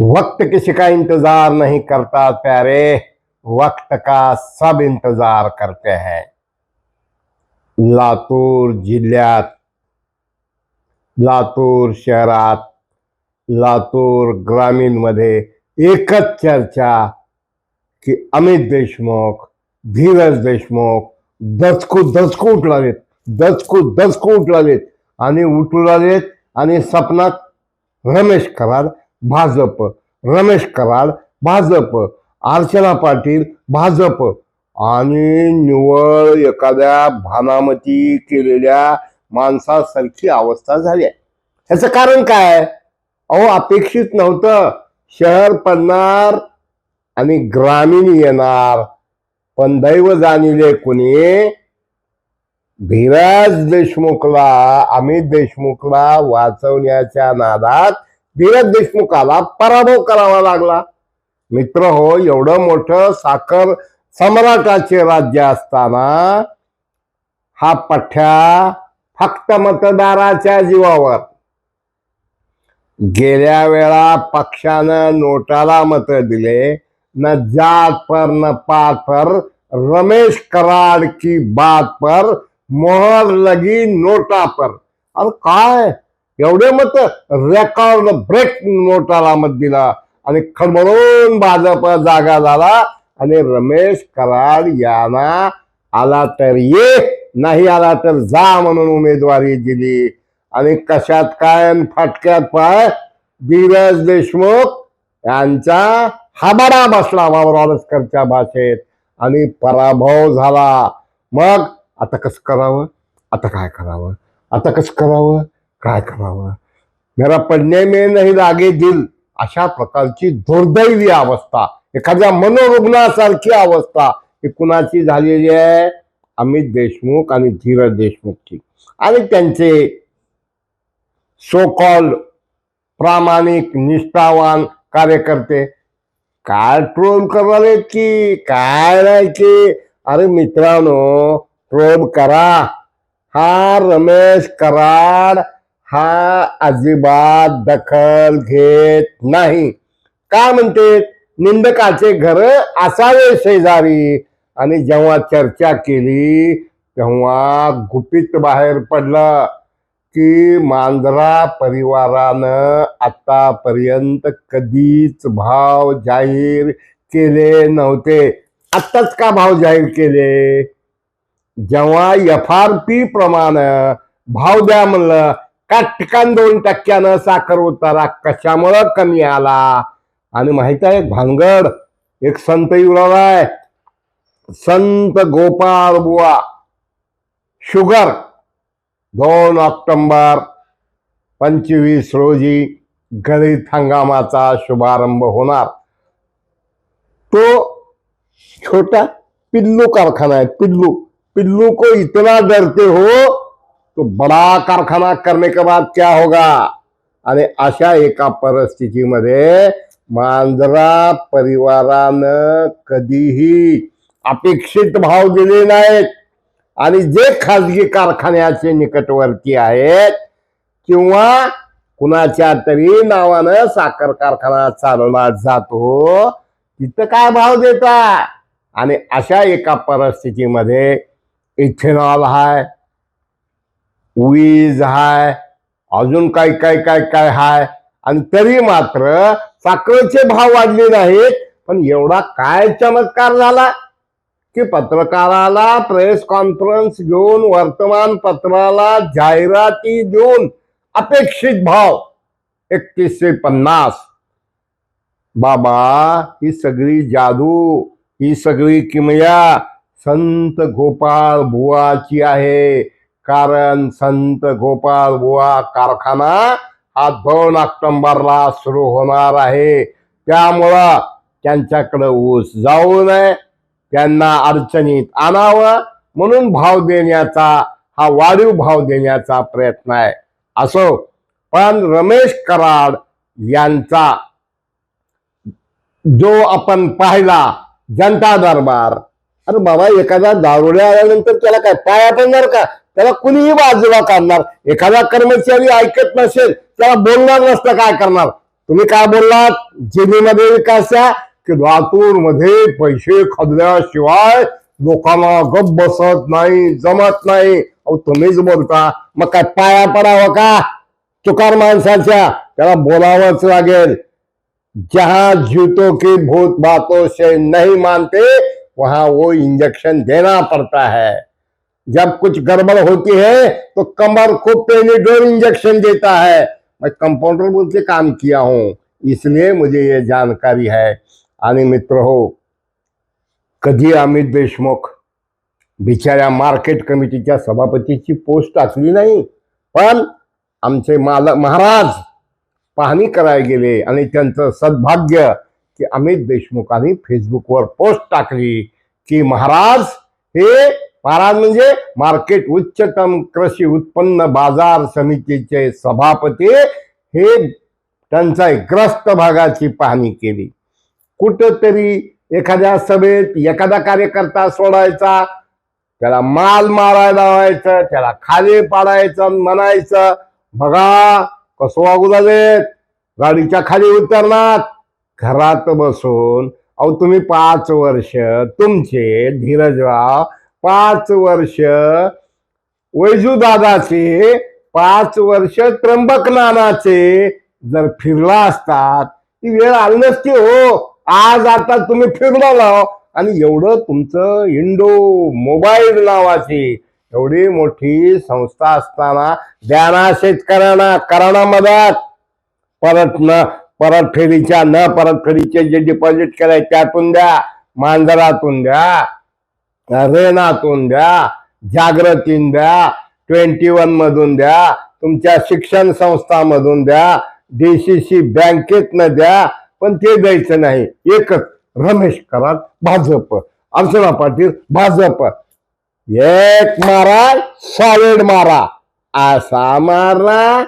वक्त किसी का इंतज़ार नहीं करता, प्यारे। वक्त का सब इंतज़ार करते हैं। लातूर जिल्ह्यात, लातूर शहरात, लातूर ग्रामीणमध्ये एकच चर्चा की अमित देशमुख, धीरज देशमुख दचकू दचकू उठलालेत दचकू दचकू उठलालेत आणि उठू लागलेत आणि सपनात रमेश कराड भाजप रमेश कराड भाजप अर्चना पाटील भाजप. आणि निवळ एखाद्या भानामती केलेल्या माणसासारखी अवस्था झाली आहे. ह्याचं कारण काय अहो अपेक्षित नव्हतं. शहर पडणार आणि ग्रामीण येणार. पण दैव जाणीले कुणी? धीरज देशमुखला अमित देशमुखला वाचवण्याच्या नादात धीरज देशमुखाला पराभव करावा लागला. मित्र हो एवढं मोठं साखर सम्राटाचे राज्य असताना हा पठ्ठ्या फक्त मतदाराच्या जीवावर. गेल्या वेळा पक्षानं नोटाला मत दिले न जात पर न पात पर रमेश कराड की बात पर मोहर लगी नोटा पर. अरे काय? एवढे मत रेकॉर्ड ब्रेक नोटाला मत दिला. आणि खडबडून भाजप जागा झाला. आणि रमेश कराड यांना आला तर ये नाही आला तर जा म्हणून उमेदवारी दिली. आणि कशात काय फाटक्यात पाय? धीरज देशमुख यांचा हाबाडा बसला वावरवालस्करच्या भाषेत. आणि पराभव झाला. मग आता कसं करावं? आता काय करावं? आता कसं करावं? काय करावं? मेरा पडणे मे नाही लागे दिल. अशा प्रकारची दुर्दैवी अवस्था. एखाद्या मनोरुग्णासारखी अवस्था. ही कुणाची झालेली आहे? अमित देशमुख आणि धीरज देशमुखची. आणि त्यांचे सो प्रामाणिक निष्ठावान कार्यकर्ते. काय ट्रोल कराले की? काय नाही की? अरे मित्रांनो ट्रोल करा. हा रमेश कराड हा अजिबात दखल घेत नाही. का म्हणते? निंदकाचे घर असावे शेजारी. आणि जेव्हा चर्चा केली तेव्हा गुपित बाहेर पडलं की मांजरा परिवारानं आतापर्यंत कधीच भाव जाहीर केले नव्हते. आत्ताच का भाव जाहीर केले? जेव्हा एफ आर पी प्रमाण भाव द्या म्हणलं का ठिकाण दोन टक्क्यानं साखर उतारा कशामुळं कमी आला? आणि माहीत आहे भानगड एक संत युवराय संत गोपाळ बुवा शुगर दोन ऑक्टोंबर पंचवीस रोजी गळीत हंगामाचा शुभारंभ होणार. तो छोटा पिल्लू कारखाना है पिल्लू. पिल्लू को इतना डरते हो तो बड़ा कारखाना करने के बाद क्या होगा? आणि अशा एका परिस्थितीमध्ये मांजरा परिवारानं कधीही अपेक्षित भाव दिले नाहीत. आणि जे खाजगी कारखान्याचे निकटवर्ती आहेत किंवा कुणाच्या तरी नावानं साखर कारखाना चालवला जातो तिथं काय भाव देता आणि अशा एका परिस्थितीमध्ये इथेनॉल हाय वीज हाय अजून काय काय काय काय हाय? आणि तरी मात्र साखरेचे भाव वाढले नाहीत पण एवढा काय चमत्कार झाला? की पत्रकाराला प्रेस कॉन्फरन्स घेऊन वर्तमानपत्राला जाहिराती देऊन अपेक्षित भाव एकतीसशे पन्नास. बाबा ही सगळी जादू ही सगळी किमया संत गोपाळ बुवाची आहे. कारण संत गोपाळ बुवा कारखाना हा दोन ऑक्टोबरला सुरू होणार आहे. त्यामुळं त्यांच्याकडे ऊस जाऊ नये. त्यांना अडचणीत आणावं. म्हणून भाव देण्याचा हा वाढीव भाव देण्याचा प्रयत्न आहे. असो पण रमेश कराड यांचा जो आपण पाहिला जनता दरबार अरे बाबा एखादा दारुड्या आल्यानंतर त्याला काय पाया जर का? त्याला कुणीही बाजूला काढणार. एखादा कर्मचारी ऐकत नसेल त्याला बोलणार नसतं काय करणार? तुम्ही काय बोललात? जिल्ह्यामध्ये विकासच्या की लातूरमध्ये पैसे खाल्ल्याशिवाय लोकांना गप बसत नाही जमत नाही. अहो तुम्हीच बोलता. मग काय पाया पडावं का? चुकार माणसाच्या. त्याला बोलावंच लागेल. जहा जूतों की भूत बातों से नहीं मानते वहां वो इंजेक्शन देना पड़ता है. जब कुछ गड़बड़ होती है तो कमर को पेनिडोर इंजेक्शन देता है। मैं कंपाउंडर बोल के काम किया हूँ, इसलिए मुझे ये जानकारी है। आणि मित्र हो कधी अमित देशमुख बिचाऱ्या मार्केट कमिटीच्या सभापतीची पोस्ट टाकली नाही, पण आमचे माल, महाराज पाहणी करायला गेले आणि की अमित देशमुखांनी फेसबुकवर पोस्ट टाकली की महाराज, हे महाराज म्हणजे मार्केट उच्चतम कृषी उत्पन्न बाजार समितीचे सभापती हे टंचाई ग्रस्त भागाची पाहणी केली. कुठंतरी एखाद्या सभेत एखादा कार्यकर्ता सोडायचा त्याला माल मारायला लावायचं त्याला खाली पाडायचं म्हणायचं बघा कसं वागू लागेल गाडीच्या खाली उतरणार घरात बसून अहो तुम्ही पाच वर्ष तुमचे धीरजराव पाच वर्ष. वैजू दादाचे पाच वर्ष त्र्यंबक नानाचे जर फिरला असतात ती वेळ आली नसती हो. आज आता तुम्ही फिरला आणि एवढं तुमचं इंडो मोबाईल नावाची एवढी मोठी संस्था असताना द्याना शेतकऱ्यांना करा ना मदत. परत न परतफेडीच्या न परतफेडीचे जे डिपॉझिट केलंय त्यातून द्या मांजरातून द्या. रेनातून द्या जागृतीन द्या ट्वेंटी वन मधून द्या तुमच्या शिक्षण संस्थामधून द्या डीसीसी बँकेतनं द्या पण ते द्यायचं नाही. एकच रमेश करात भाजप. अर्चना पाटील भाजप. एक मारा सॉलिड मारा. असा मारा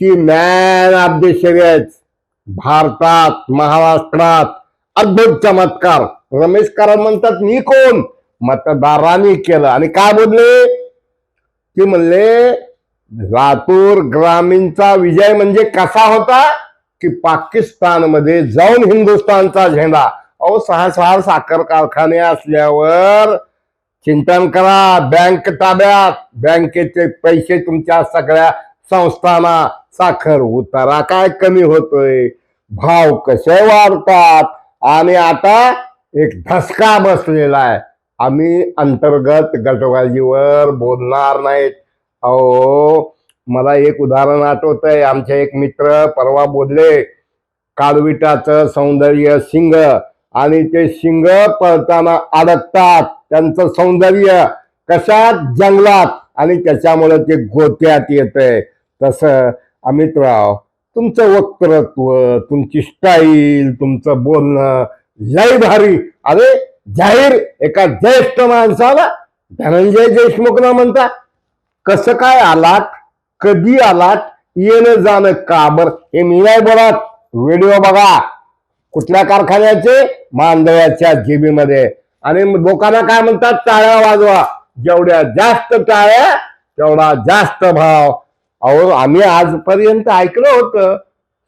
की मॅन ऑफ द सिरीज भारतात महाराष्ट्रात अद्भुत चमत्कार. रमेश कराड म्हणतात मी कोण? मतदारांनी केलं. आणि काय बोलले? ते म्हणले लातूर ग्रामीणचा विजय म्हणजे कसा होता? की पाकिस्तानमध्ये जाऊन हिंदुस्थानचा झेंडा. अहो सहा सहा साखर कारखाने असल्यावर चिंतन करा. बँक ताब्यात. बँकेचे पैसे तुमच्या सगळ्या संस्थांना. साखर उतारा काय कमी होतोय? भाव कसे वाढतात? आणि आता एक धसका बसलेला आहे. आम्ही अंतर्गत गटबाजीवर बोलणार नाहीत. अहो मला एक उदाहरण आठवत आहे आमचे एक मित्र परवा बोलले काळविटाचं सौंदर्य शिंग आणि ते शिंग पळताना अडकतात. त्यांचं सौंदर्य कशात? जंगलात. आणि त्याच्यामुळे ते गोत्यात येतंय. तसं अमितराव तुमचं वक्तृत्व तुमची स्टाईल तुमचं बोलणं लय भारी अरे जाहीर एका ज्येष्ठ माणसाला धनंजय देशमुख ना म्हणता कसं काय आलात? कधी आलात? येणं जाणं का बर? हे मी नाही बोलत. व्हिडिओ बघा. कुठल्या कारखान्याचे? मांदव्याच्या जीबीमध्ये आणि लोकांना काय म्हणतात? टाळ्या वाजवा. जेवढ्या जास्त टाळ्या तेवढा जास्त भाव. अहो आम्ही आजपर्यंत ऐकलं होतं.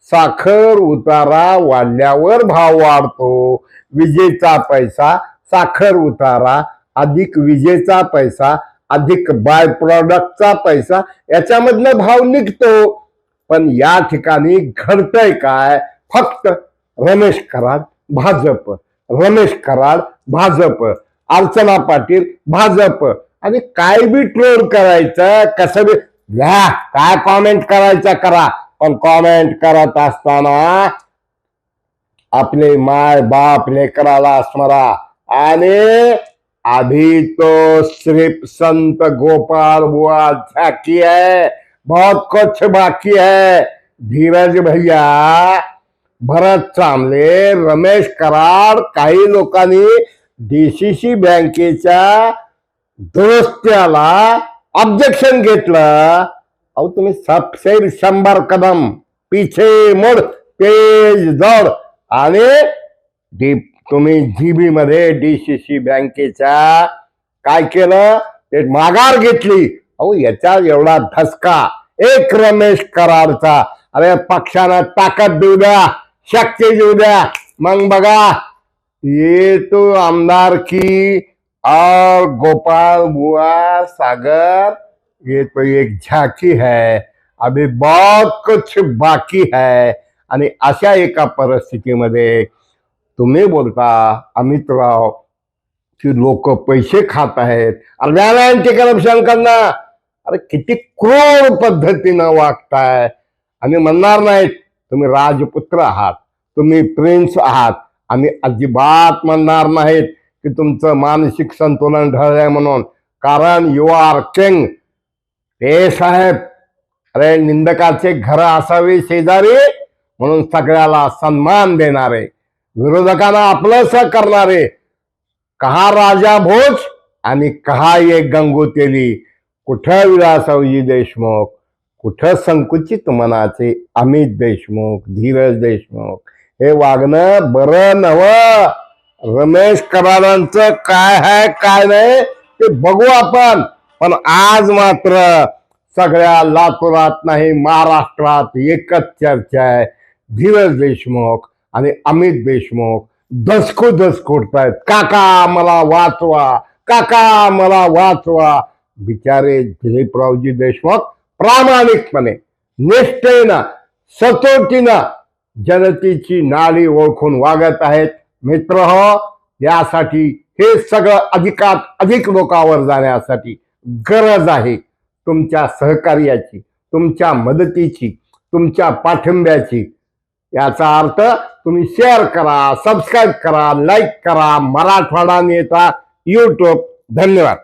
साखर उतारा वाढल्यावर भाव वाढतो. विजेचा पैसा साखर उतारा अधिक विजेचा पैसा अधिक बाय प्रॉडक्टचा पैसा याच्यामधनं भाव निघतो. पण या ठिकाणी घडतंय काय? फक्त रमेश कराड भाजप. रमेश कराड भाजप. अर्चना पाटील भाजप. आणि काय बी ट्रोल करायचं कसं बी घ्या काय कॉमेंट करायचं करा. पण कॉमेंट करत असताना आपले माय बाप लेकराला स्मरा. आणि अभी तो सिर्फ संत गोपाल बुआ झाकी है बहुत कुछ बाकी है धीरज भैया भरत चांबले रमेश कराड काही लोकांनी डीसीसी बँकेच्या दुरुस्त्याला ऑब्जेक्शन घेतलं. अहो तुम्ही सबसे शंभर कदम पिछे मोड तेज दौड आणि डी तुम्ही जीबी मध्ये डीसीसी बँकेच्या काय केलं? ते माघार घेतली. अहो याचा एवढा धसका. एक रमेश कराडचा. अरे पक्षानं ताकद देऊ द्या शक्ती देऊ द्या. मग बघा ये तो आमदार की और गोपाल बुआ सागर. ये तो एक झाकी है अभी बहुत कुछ बाकी है। आणि अशा एका परिस्थितीमध्ये तुम्ही बोलता अमितराव की लोक पैसे खात आहेत. अरे व्यायामांचे करप्शन करणं अरे किती क्रूर पद्धतीनं वागताय. आणि म्हणणार नाहीत तुम्ही राजपुत्र आहात तुम्ही प्रिन्स आहात. आणि अजिबात म्हणणार नाहीत की तुमचं मानसिक संतुलन ढळलंय म्हणून. कारण यू आर किंग ते साहेब अरे निंदकाचे घर असावे शेजारी म्हणून सगळ्याला सन्मान देणारे विरोधकांना आपलंस करणारे कहा राजा भोज आणि कहा एक गंगोतेली कुठं विलासरावजी देशमुख कुठं संकुचित मनाचे अमित देशमुख धीरज देशमुख हे वागणं बरं नव रमेश करारांचं काय आहे काय नाही ते बघू आपण. पण आज मात्र सगळ्या लातूरात नाही महाराष्ट्रात एकच चर्चा आहे. धीरज देशमुख आणि अमित देशमुख दसको दसकोटतायत काका मला वाचवा काका मला वाचवा. बिचारे दिलीपरावजी देशमुख प्रामाणिकपणे निष्ठेनं सतोटीनं जनतेची नाडी ओळखून वागत आहेत. मित्र हो यासाठी हे सगळं अधिकात अधिक लोकांवर जाण्यासाठी गरज आहे तुमच्या सहकार्याची तुमच्या मदतीची तुमच्या पाठिंब्याची. याचा अर्थ तुम्ही शेअर करा सबस्क्राईब करा लाईक करा. मराठवाडा नेता यूट्यूब धन्यवाद.